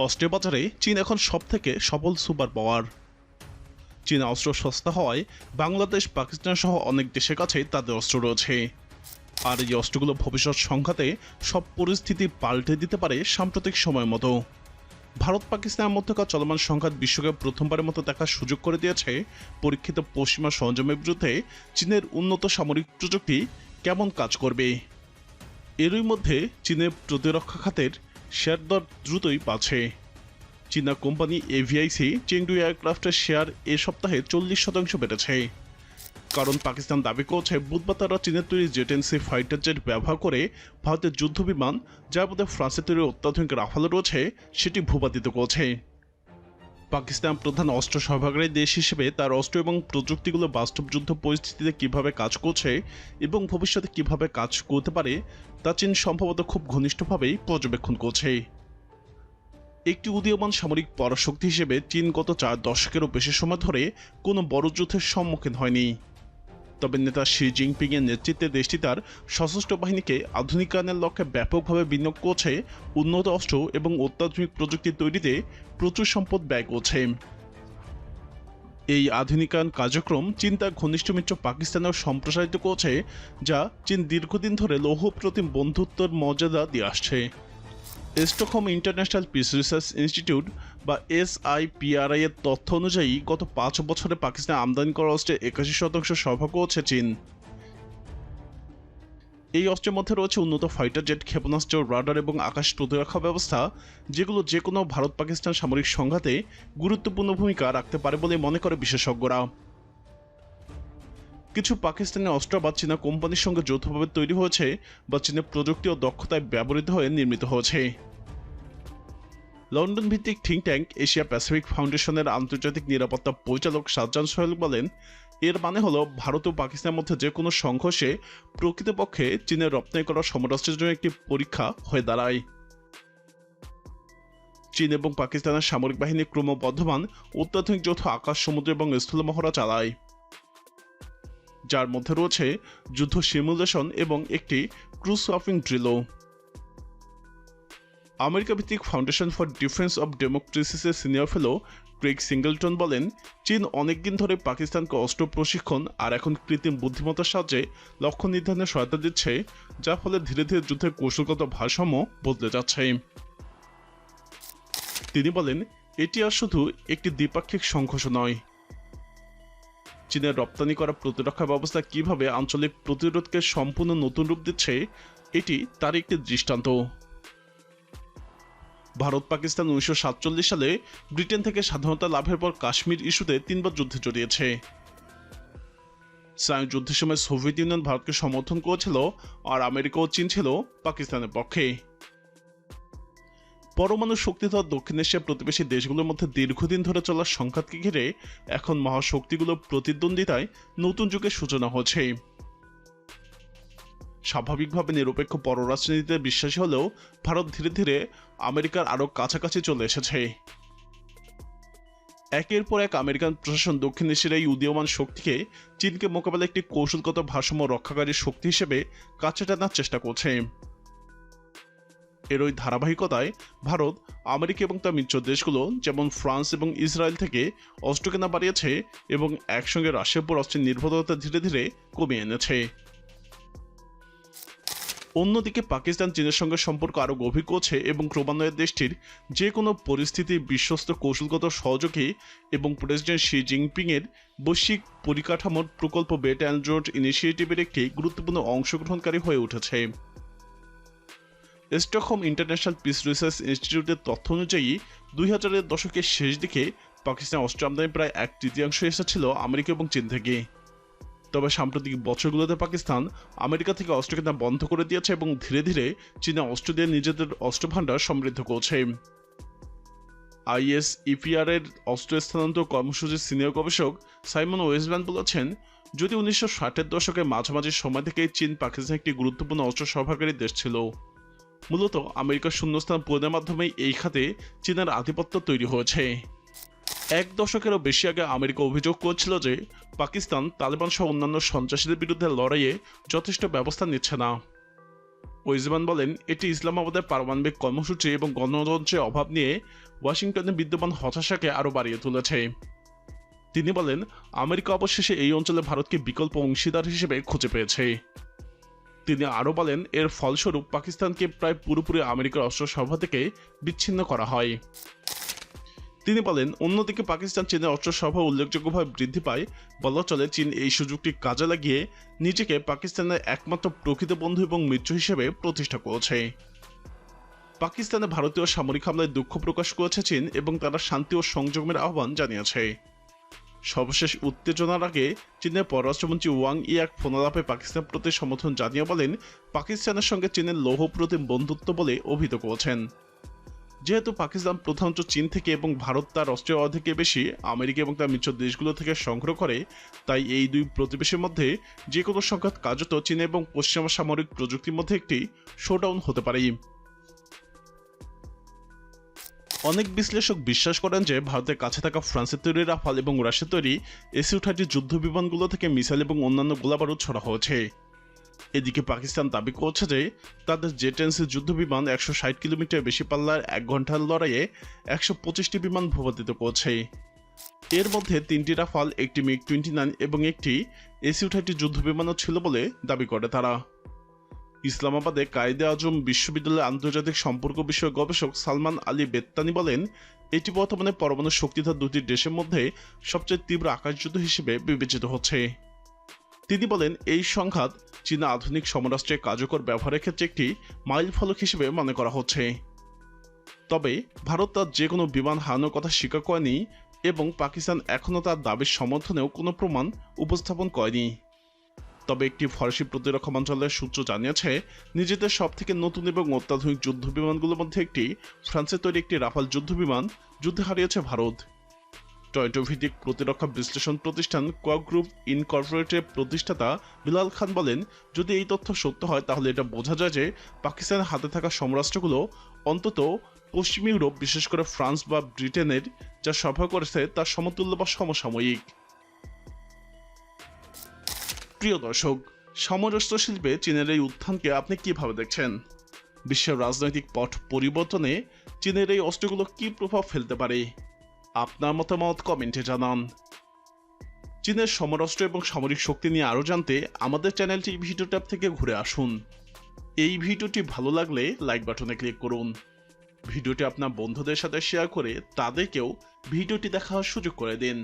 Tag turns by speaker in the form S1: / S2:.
S1: অস্ত্রের বাজারে চীন এখন সব থেকে সফল সুপার পাওয়ার। চীনা অস্ত্র সস্তা হওয়ায় বাংলাদেশ, পাকিস্তান সহ অনেক দেশের কাছে তাদের অস্ত্র রয়েছে। আর এই অস্ত্রগুলো ভবিষ্যৎ সংঘাতে সব পরিস্থিতি পাল্টে দিতে পারে সাম্প্রতিক সময়ের মতো। ভারত পাকিস্তানের মধ্যকার চলমান সংঘাত বিশ্বকে প্রথমবারের মতো দেখার সুযোগ করে দিয়েছে। পরীক্ষিত পশ্চিমা সরঞ্জামের বিরুদ্ধে চীনের উন্নত সামরিক প্রযুক্তি কেমন কাজ করবে? এরই মধ্যে চীনের প্রতিরক্ষা খাতের শেয়ার দর দ্রুতই পাচ্ছে চীনা কোম্পানি এভিআইসি চেংডু এয়ারক্রাফটের শেয়ার এ সপ্তাহে চল্লিশ শতাংশ বেড়েছে। কারণ পাকিস্তান দাবি করছে, বুধবার তারা চীনের তৈরি জেটেন্সি ফাইটার জেট ব্যবহার করে ভারতের যুদ্ধ বিমান যার মধ্যে ফ্রান্সের তৈরি অত্যাধুনিক রাফাল রয়েছে, সেটি ভূপাতিত করছে। পাকিস্তান প্রধান অস্ত্র সরবরাহকারী দেশ হিসেবে তার অস্ত্র এবং প্রযুক্তিগুলো বাস্তব যুদ্ধ পরিস্থিতিতে কীভাবে কাজ করছে এবং ভবিষ্যতে কীভাবে কাজ করতে পারে, তা চীন সম্ভবত খুব ঘনিষ্ঠভাবেই পর্যবেক্ষণ করছে। একটি উদীয়মান সামরিক পরাশক্তি হিসেবে চীন গত চার দশকেরও বেশি সময় ধরে কোনো বড় যুদ্ধের সম্মুখীন হয়নি। তবে নেতা শি জিনপিং এর নেতৃত্বে দেশটি তার সশস্ত্র বাহিনীকে আধুনিকায়নের লক্ষ্যে ব্যাপকভাবে বিনিয়োগ করছে, উন্নত অস্ত্র এবং অত্যাধুনিক প্রযুক্তি তৈরিতে প্রচুর সম্পদ ব্যয় করছে। এই আধুনিকায়ন কার্যক্রম চীন তার ঘনিষ্ঠ মিত্র পাকিস্তানেও সম্প্রসারিত করছে, যা চীন দীর্ঘদিন ধরে লৌহ প্রতিম বন্ধুত্বর মর্যাদা দিয়ে আসছে। Stockholm International Peace Research Institute বা এসআইপিআরআই এর তথ্য অনুযায়ী গত পাঁচ বছরে পাকিস্তান আমদানি করা অস্ত্রের একাশি শতাংশ সরবরাহ করছে চীন। এই অস্ত্রের মধ্যে রয়েছে উন্নত ফাইটার জেট ক্ষেপণাস্ত্র রাডার এবং আকাশ প্রতিরক্ষা ব্যবস্থা, যেগুলো যে কোনো ভারত পাকিস্তান সামরিক সংঘাতে গুরুত্বপূর্ণ ভূমিকা রাখতে পারে বলে মনে করে বিশেষজ্ঞরা। কিছু পাকিস্তানি অস্ত্র বা চীনা কোম্পানির সঙ্গে যৌথভাবে তৈরি হয়েছে বা চীনের প্রযুক্তি ও দক্ষতায় ব্যবহৃত হয়ে নির্মিত হয়েছে। লন্ডন ভিত্তিক থিঙ্ক ট্যাঙ্ক, এশিয়া প্যাসিফিক ফাউন্ডেশনের আন্তর্জাতিক নিরাপত্তা পরিচালক সাজ্জান সোহেল বলেন, এর মানে হলো ভারত ও পাকিস্তানের মধ্যে যে কোনো সংঘর্ষে প্রকৃতপক্ষে চীনের রপ্তানি করা সমরাষ্ট্রের জন্য একটি পরীক্ষা হয়ে দাঁড়ায়। চীন এবং পাকিস্তানের সামরিক বাহিনী ক্রমবর্ধমান অত্যাধুনিক যৌথ আকাশ, সমুদ্র এবং স্থল মহড়া চালায়। যার মধ্যে রয়েছে যুদ্ধ সিমুলেশন এবং একটি ক্রুজ সার্ফিং ড্রিলও। আমেরিকা ভিত্তিক ফাউন্ডেশন ফর ডিফেন্স অব ডেমোক্রেসিসের সিনিয়র ফেলো ক্রেগ সিঙ্গলটন বলেন, চীন অনেকদিন ধরে পাকিস্তানকে অস্ত্র প্রশিক্ষণ আর এখন কৃত্রিম বুদ্ধিমত্তার সাহায্যে লক্ষ্য নির্ধারণে সহায়তা দিচ্ছে যার ফলে ধীরে ধীরে যুদ্ধের কৌশলগত ভারসাম্য বদলে যাচ্ছে। তিনি বলেন, এটি আর শুধু একটি দ্বিপাক্ষিক সংঘর্ষ নয় চীনের রপ্তানি করা প্রতিরক্ষা ব্যবস্থা কীভাবে আঞ্চলিক প্রতিরোধকে সম্পূর্ণ নতুন রূপ দিচ্ছে, এটি তার একটি দৃষ্টান্ত। ভারত পাকিস্তান উনিশশো সাতচল্লিশ সালে ব্রিটেন থেকে স্বাধীনতা লাভের পর কাশ্মীর ইস্যুতে তিনবার যুদ্ধে জড়িয়েছে। সায়ন যুদ্ধের সময় সোভিয়েত ইউনিয়ন ভারতকে সমর্থন করেছিল আর আমেরিকা ও চীন ছিল পাকিস্তানের পক্ষে। পরমাণু শক্তিধর দক্ষিণ এশিয়ার প্রতিবেশী দেশগুলোর মধ্যে দীর্ঘদিন ধরে চলা সংঘাতকে ঘিরে এখন মহাশক্তিগুলোর প্রতিদ্বন্দ্বিতায় নতুন যুগের সূচনা হচ্ছে। স্বাভাবিকভাবে নিরপেক্ষ পররাষ্ট্রনীতিতে বিশ্বাসী হলেও ভারত ধীরে ধীরে আমেরিকার আরও কাছাকাছি চলে এসেছে। একের পর এক আমেরিকান প্রশাসন দক্ষিণ এশিয়ার এই উদীয়মান শক্তিকে চীনকে মোকাবেলা একটি কৌশলগত ভারসাম্য রক্ষাকারী শক্তি হিসেবে কাছে টানার চেষ্টা করছে। এর ওই ধারাবাহিকতায় ভারত, আমেরিকা এবং তার মিত্র দেশগুলো, যেমন ফ্রান্স এবং ইসরায়েল থেকে অস্ত্র কেনা বাড়িয়েছে এবং একসঙ্গে রাশিয়ার উপর অস্ত্রের নির্ভরতা ধীরে ধীরে কমিয়ে এনেছে। অন্যদিকে পাকিস্তান, চীনের সঙ্গে সম্পর্ক আরও গভীর করছে এবং ক্রমান্বয়ে দেশটির যে কোনো পরিস্থিতি বিশ্বস্ত কৌশলগত সহযোগী এবং প্রেসিডেন্ট শি জিনপিংয়ের বৈশ্বিক পরিকাঠামোর প্রকল্প বেট অ্যান্ড রোড ইনিশিয়েটিভের একটি গুরুত্বপূর্ণ অংশগ্রহণকারী হয়ে উঠেছে। স্টকহোম ইন্টারন্যাশনাল পিস রিসার্চ ইনস্টিটিউটের তথ্য অনুযায়ী, দুই হাজারের দশকের শেষ দিকে পাকিস্তান অস্ত্র আমদানি প্রায় এক তৃতীয়াংশ এসেছিল আমেরিকা এবং চীন থেকে। তবে সাম্প্রতিক বছরগুলোতে পাকিস্তান আমেরিকা থেকে অস্ত্র কেনা বন্ধ করে দিয়েছে এবং ধীরে ধীরে চীনা অস্ত্র দিয়ে নিজেদের অস্ত্র ভাণ্ডার সমৃদ্ধ করছে। আইএস ইপিআর এর অস্ত্র স্থানান্তর কর্মসূচির সিনিয়র গবেষক সাইমন ওয়েসব্যান বলেছেন, যদি উনিশশো ষাটের দশকের মাঝামাঝি সময় থেকে চীন পাকিস্তান একটি গুরুত্বপূর্ণ অস্ত্র সরবরাহকারী দেশ ছিল। মূলত আমেরিকার শূন্যস্থান পূরণের মাধ্যমে এই খাতে চীনের আধিপত্য তৈরি হয়েছে। এক দশকেরও বেশি আগে আমেরিকা অভিযোগ করছিল যে পাকিস্তান তালেবান সহ অন্যান্য সন্ত্রাসীদের বিরুদ্ধে লড়াইয়ে যথেষ্ট ব্যবস্থা নিচ্ছে না। ওইজমান বলেন, এটি ইসলামাবাদের পারমাণবিক কর্মসূচি এবং গণতন্ত্রের অভাব নিয়ে ওয়াশিংটনে বিদ্যমান হতাশাকে আরও বাড়িয়ে তুলেছে। তিনি বলেন, আমেরিকা অবশেষে এই অঞ্চলে ভারতকে বিকল্প অংশীদার হিসেবে খুঁজে পেয়েছে। তিনি আরও বলেন, এর ফলস্বরূপ পাকিস্তানকে প্রায় পুরোপুরি আমেরিকার অস্ত্র সভা থেকে বিচ্ছিন্ন করা হয়। তিনি বলেন, অন্যদিকে পাকিস্তান চীনের অস্ত্র সভা উল্লেখযোগ্যভাবে বৃদ্ধি পায়, বলা চলে চীন এই সুযোগটি কাজে লাগিয়ে নিজেকে পাকিস্তানের একমাত্র প্রকৃত বন্ধু এবং মিত্র হিসেবে প্রতিষ্ঠা করেছে। পাকিস্তানে ভারতীয় সামরিক হামলায় দুঃখ প্রকাশ করেছে চীন এবং তারা শান্তি ও সংযমের আহ্বান জানিয়েছে। সর্বশেষ উত্তেজনার আগে চীনের পররাষ্ট্রমন্ত্রী ওয়াং ই এক ফোনালাপে পাকিস্তান প্রতি সমর্থন জানিয়ে বলেন, পাকিস্তানের সঙ্গে চীনের লৌহ প্রতিম বন্ধুত্ব বলে অভিহিত করেছেন। যেহেতু পাকিস্তান প্রধানত চীন থেকে এবং ভারত তার অস্ত্রের অর্ধেকে বেশি, আমেরিকা এবং তার মিত্র দেশগুলো থেকে সংগ্রহ করে, তাই এই দুই প্রতিবেশীর মধ্যে যে কোনো সংঘাত কার্যত চীন এবং পশ্চিমা সামরিক প্রযুক্তির মধ্যে একটি শোডাউন হতে পারে অনেক বিশ্লেষক বিশ্বাস করেন যে ভারতের কাছে থাকা ফ্রান্সের তৈরি রাফাল এবং রাশিয়ার তৈরি এসিউ থার্টি যুদ্ধ বিমানগুলো থেকে মিসাইল এবং অন্যান্য গোলাবারুদ ছড়া হয়েছে। এদিকে পাকিস্তান দাবি করছে যে তাদের জেটেন্সি যুদ্ধ বিমান একশো ষাট কিলোমিটার বেশি পাল্লার এক ঘণ্টার লড়াইয়ে একশো পঁচিশটি বিমান ভূপাতিত করছে। এর মধ্যে তিনটি রাফাল, একটি মিগ টোয়েন্টি নাইন এবং একটি এসিউ থার্টি যুদ্ধ বিমানও ছিল বলে দাবি করে তারা। ইসলামাবাদে কায়েদে আজম বিশ্ববিদ্যালয়ের আন্তর্জাতিক সম্পর্ক বিষয়ক গবেষক সালমান আলী বেত্তানি বলেন, এটি বর্তমানে পরমাণু শক্তিধর দুটি দেশের মধ্যে সবচেয়ে তীব্র আকাশযুদ্ধ হিসেবে বিবেচিত হচ্ছে। তিনি বলেন, এই সংঘাত চীনা আধুনিক সমরাষ্ট্রে কার্যকর ব্যবহারের ক্ষেত্রে একটি মাইল ফলক হিসেবে মনে করা হচ্ছে। তবে ভারত তার যে কোনো বিমান হারানোর কথা স্বীকার করেনি এবং পাকিস্তান এখনও তার দাবির সমর্থনেও কোনো প্রমাণ উপস্থাপন করেনি। তবে একটি ফরাসি প্রতিরক্ষা মন্ত্রণালয়ের সূত্র জানিয়েছে, নিজেদের সব থেকে নতুন এবং অত্যাধুনিক যুদ্ধ বিমানগুলোর মধ্যে একটি, ফ্রান্সের তৈরি একটি রাফাল যুদ্ধ বিমান, যুদ্ধে হারিয়েছে ভারত। টয়টো ভিত্তিক প্রতিরক্ষা বিশ্লেষণ প্রতিষ্ঠান কোয়া গ্রুপ ইনকর্পোরেটের প্রতিষ্ঠাতা বিলাল খান বলেন, যদি এই তথ্য সত্য হয়, তাহলে এটা বোঝা যায় যে পাকিস্তানের হাতে থাকা সমরাষ্ট্রগুলো অন্তত পশ্চিম ইউরোপ, বিশেষ করে ফ্রান্স বা ব্রিটেনের, যা সভা করেছে, তার সমতুল্য বা সমসাময়িক। প্রিয় দর্শক সমরাস্ত্র শিল্পে চীনের এই উত্থানকে আপনি কীভাবে দেখছেন? বিশ্বের রাজনৈতিক পট পরিবর্তনে চীনের এই অস্ত্রগুলো কি প্রভাব ফেলতে পারে? আপনার মতামত কমেন্টে জানান। চীনের সমরাস্ত্র এবং সামরিক শক্তি নিয়ে আরও জানতে আমাদের চ্যানেলটি ভিডিও ট্যাব থেকে ঘুরে আসুন। এই ভিডিওটি ভালো লাগলে লাইক বাটনে ক্লিক করুন। ভিডিওটি আপনার বন্ধুদের সাথে শেয়ার করে তাদেরকেও ভিডিওটি দেখার সুযোগ করে দিন।